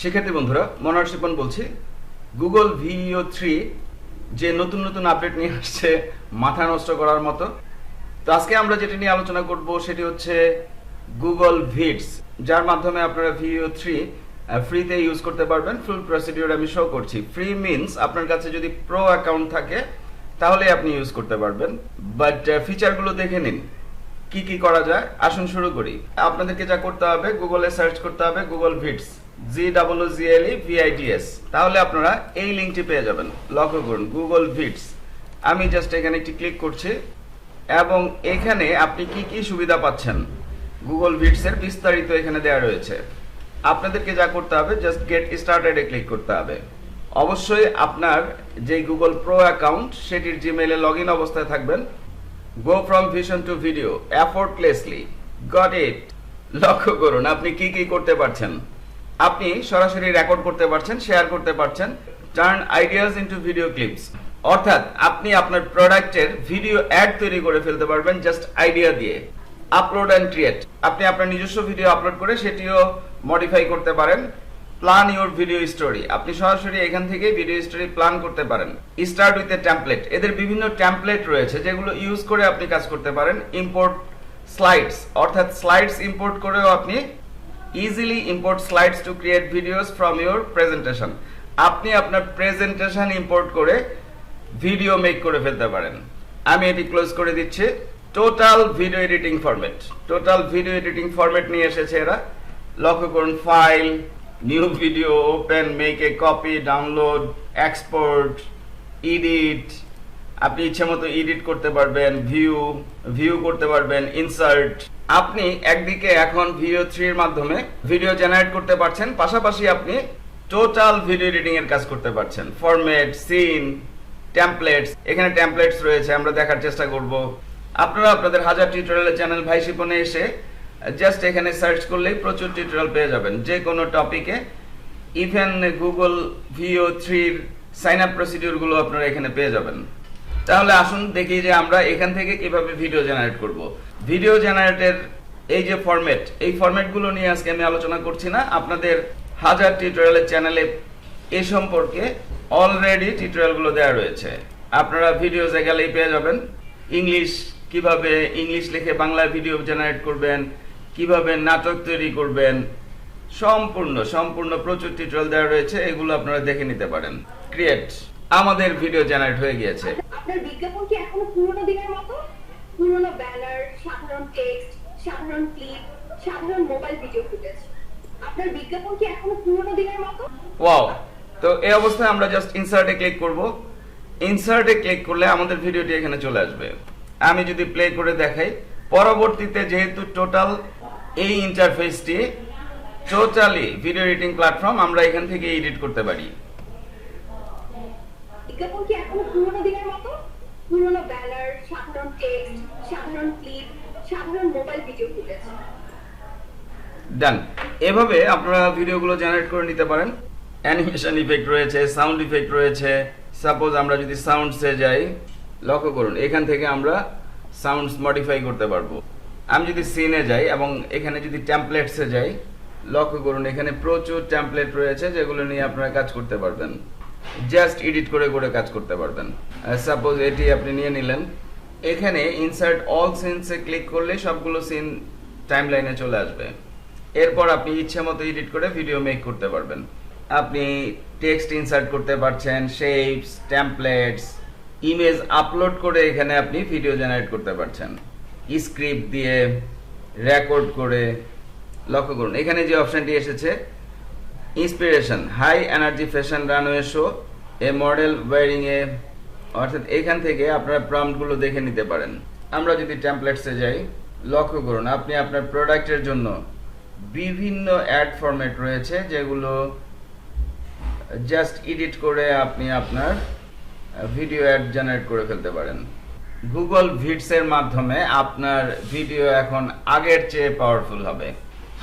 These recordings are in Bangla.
শিক্ষার্থী বন্ধুরা, মনোহর শিপন বলছি। গুগল ভিও থ্রি যে নতুন নতুন আপডেট নিয়ে আসছে, মাথা নষ্ট করার মতো। তো আজকে আমরা যেটি নিয়ে আলোচনা করব, সেটি হচ্ছে গুগল ভিডস যার মাধ্যমে আপনারা ভিও থ্রি ফ্রিতে ইউজ করতে পারবেন। ফুল প্রসিডিওর আমি শো করছি। ফ্রি মিনস আপনার কাছে যদি প্রো অ্যাকাউন্ট থাকে, তাহলে আপনি ইউজ করতে পারবেন। বাট ফিচারগুলো দেখে নিন। কি কি করা যায়? আসুন শুরু করি। আপনাদেরকে যা করতে হবে গুগলে সার্চ করতে হবে গুগল ভিডস জি ডাবল জি এল ই ভিআইডিএস তাহলে আপনারা এই লিঙ্কটি পেয়ে যাবেন। লক্ষ্য করুন গুগল ভিডস আমি জাস্ট এখানে একটি ক্লিক করছি এবং এখানে আপনি কি কি সুবিধা পাচ্ছেন? গুগল ভিডসের বিস্তারিত এখানে দেওয়া রয়েছে। আপনাদেরকে যা করতে হবে জাস্ট গেট স্টার্টেডে ক্লিক করতে হবে। অবশ্যই আপনার যে গুগল প্রো অ্যাকাউন্ট সেটির জিমেইলে লগ ইন অবস্থায় থাকবেন। Go from vision to video effortlessly got it লক্ষ্য করুন, আপনি কি কি করতে পারছেন? আপনি সরাসরি রেকর্ড করতে পারছেন শেয়ার করতে পারছেন turn ideas into video clips অর্থাৎ আপনি আপনার প্রোডাক্টের ভিডিও অ্যাড তৈরি করে ফেলতে পারবেন জাস্ট আইডিয়া দিয়ে। আপলোড অ্যান্ড ক্রিয়েট আপনি আপনার নিজস্ব ভিডিও আপলোড করে সেটিও মডিফাই করতে পারেন। প্ল্যান ইউর ভিডিও স্টোরি আপনি সরাসরি এখান থেকে ভিডিও স্টোরি প্ল্যান করতে পারেন। স্টার্ট উইথ এ ট্যাম্পলেট এদের বিভিন্ন ট্যাম্পলেট রয়েছে যেগুলো ইউজ করে আপনি কাজ করতে পারেন। ইম্পোর্ট স্লাইডস অর্থাৎ স্লাইডস ইম্পোর্ট করেও আপনি easily import slides to create videos from your presentation আপনি আপনার প্রেজেন্টেশন ইম্পোর্ট করে ভিডিও মেক করে ফেলতে পারেন। আমি এটি ক্লোজ করে দিচ্ছি। Total video editing format total video editing format নিয়ে এসেছে এরা। লক্ষ্য করুন file new video open make a copy download export edit আপনি ইচ্ছে মতো এডিট করতে পারবেন ভিউ ভিউ করতে পারবেন ইনসার্ট আপনি একদিকে এখন ভিডিও থ্রির মাধ্যমে ভিডিও জেনারেট করতে পারছেন, পাশাপাশি আপনি টোটাল ভিডিও এডিটিং এর কাজ করতে পারছেন। ফরম্যাট সিন টেমপ্লেটস এখানে টেমপ্লেটস রয়েছে, আমরা দেখার চেষ্টা করব। আপনারা আপনাদের হাজার টিউটোরিয়ালের চ্যানেল ভাই শিপনে এসে জাস্ট এখানে সার্চ করলেই প্রচুর টিউটোরিয়াল পেয়ে যাবেন। যে কোনো টপিকে ইভেন গুগল ভিও থ্রির সাইন আপ প্রসিডিউরগুলো আপনারা এখানে পেয়ে যাবেন। তাহলে আসুন দেখি যে আমরা এখান থেকে কীভাবে ভিডিও জেনারেট করব। ভিডিও জেনারেটের এই যে ফরম্যাট এই ফরম্যাটগুলো নিয়ে আজকে আমি আলোচনা করছি না। আপনাদের হাজার টিউটোরিয়ালের চ্যানেলে এ সম্পর্কে অলরেডি টিউটোরিয়ালগুলো দেওয়া রয়েছে। আপনারা ভিডিওসে গেলেই পেয়ে যাবেন। ইংলিশ কীভাবে ইংলিশ লিখে বাংলা ভিডিও জেনারেট করবেন, কীভাবে নাটক তৈরি করবেন, সম্পূর্ণ সম্পূর্ণ প্রচুর টিউটোরিয়াল দেওয়া রয়েছে। এগুলো আপনারা দেখে নিতে পারেন। ক্রিয়েট আমাদের ভিডিও জেনারেট হয়ে গিয়েছে। আপনার বিজ্ঞাপন কি এখনও পুরোনো দিনের মতো? পুরোনো ব্যানার, সাধারণ টেক্সট সাধারণ ক্লিপ সাধারণ মোবাইল ভিডিও ফুটেজ আপনার বিজ্ঞাপন কি এখনও পুরোনো দিনের মতো? ওয়াও তো এই অবস্থায় আমরা জাস্ট ইনসার্টে ক্লিক করব। ইনসার্টে ক্লিক করলে আমাদের ভিডিওটি এখানে চলে আসবে। আমি যদি প্লে করে দেখাই, পরবর্তীতে যেহেতু টোটাল এই ইন্টারফেসটি টোটালি ভিডিও এডিটিং প্ল্যাটফর্ম আমরা এখান থেকে এডিট করতে পারি। বিজ্ঞাপন কি এখনও পুরোনো দিনের মতো? পুরোনো ব্যানার সাধারণ টেক্সট সাধারণ ক্লিপ সাধারণ মোবাইল ভিডিও ফুটেজ ডান এভাবে আপনারা ভিডিওগুলো জেনারেট করে নিতে পারেন। অ্যানিমেশন ইফেক্ট রয়েছে সাউন্ড ইফেক্ট রয়েছে। সাপোজ আমরা যদি সাউন্ডসে যাই, লক্ষ্য করুন, এখান থেকে আমরা সাউন্ডস মডিফাই করতে পারব। আমি যদি সিনে যাই এবং এখানে যদি ট্যাম্পলেটসে যাই, লক্ষ্য করুন, এখানে প্রচুর ট্যাম্পলেট রয়েছে যেগুলো নিয়ে আপনারা কাজ করতে পারবেন। জাস্ট এডিট করে করে কাজ করতে পারবেন। সাপোজ এটি আপনি নিয়ে নিলেন। এখানে ইনসার্ট অল সিনসে ক্লিক করলে সবগুলো সিন টাইমলাইনে চলে আসবে। এরপর আপনি ইচ্ছে মতো এডিট করে ভিডিও মেক করতে পারবেন। আপনি টেক্সট ইনসার্ট করতে পারছেন শেপস টেমপ্লেটস ইমেজ আপলোড করে এখানে আপনি ভিডিও জেনারেট করতে পারছেন। স্ক্রিপ্ট দিয়ে রেকর্ড করে লক্ষ্য করুন। এখানে যে অপশনটি এসেছে inspiration, high energy fashion runway show, a model wearing a, অর্থাৎ এখান থেকে আপনারা প্রম্পটগুলো দেখে নিতে পারেন। আমরা যদি টেমপ্লেটসে যাই, লক্ষ্য করুন, আপনি আপনার প্রোডাক্টের জন্য বিভিন্ন অ্যাড ফরম্যাট রয়েছে, যেগুলো জাস্ট এডিট করে আপনি আপনার ভিডিও অ্যাড জেনারেট করে ফেলতে পারেন। গুগল ভিডসের মাধ্যমে আপনার ভিডিও এখন আগের চেয়ে পাওয়ারফুল হবে।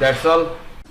That's all